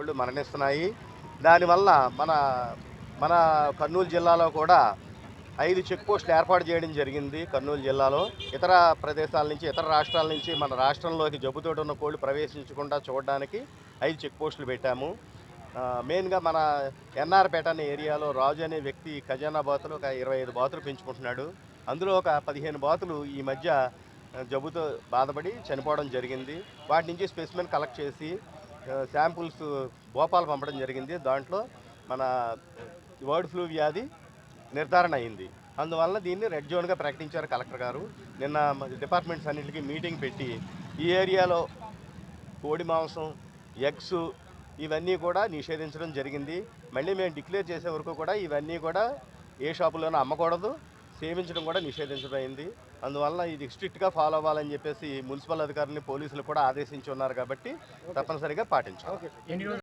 కోళ్ళు మరణిస్తున్నాయి. దానివల్ల మన మన కర్నూలు జిల్లాలో కూడా ఐదు చెక్ పోస్టులు ఏర్పాటు చేయడం జరిగింది కర్నూలు జిల్లాలో. ఇతర ప్రదేశాల నుంచి ఇతర రాష్ట్రాల నుంచి మన రాష్ట్రంలోకి జబ్బుతోటి ఉన్న కోళ్ళు ప్రవేశించకుండా చూడడానికి ఐదు చెక్ పోస్టులు పెట్టాము. మెయిన్గా మన ఎన్ఆర్పేట అనే ఏరియాలో రాజు అనే వ్యక్తి ఖజానా బాతులు ఒక ఇరవై ఐదు బాతులు పెంచుకుంటున్నాడు. అందులో ఒక పదిహేను బాతులు ఈ మధ్య జబ్బుతో బాధపడి చనిపోవడం జరిగింది. వాటి నుంచి స్పెసిమెన్ కలెక్ట్ చేసి శాంపుల్స్ భోపాల్ పంపడం జరిగింది. దాంట్లో మన బర్డ్ ఫ్లూ వ్యాధి నిర్ధారణ అయింది. అందువల్ల దీన్ని రెడ్ జోన్గా ప్రకటించారు కలెక్టర్ గారు. నిన్న డిపార్ట్మెంట్స్ అన్నింటికి మీటింగ్ పెట్టి ఈ ఏరియాలో కోడి మాంసం ఎగ్స్ ఇవన్నీ కూడా నిషేధించడం జరిగింది. మళ్ళీ మేము డిక్లేర్ చేసే వరకు కూడా ఇవన్నీ కూడా ఏ షాపులోనూ అమ్మకూడదు. సేవించడం కూడా నిషేధించడం అయింది. అందువల్ల ఇది స్ట్రిక్ట్గా ఫాలో అవ్వాలని చెప్పేసి మున్సిపల్ అధికారులని పోలీసులు కూడా ఆదేశించి ఉన్నారు కాబట్టి తప్పనిసరిగా పాటించాలి.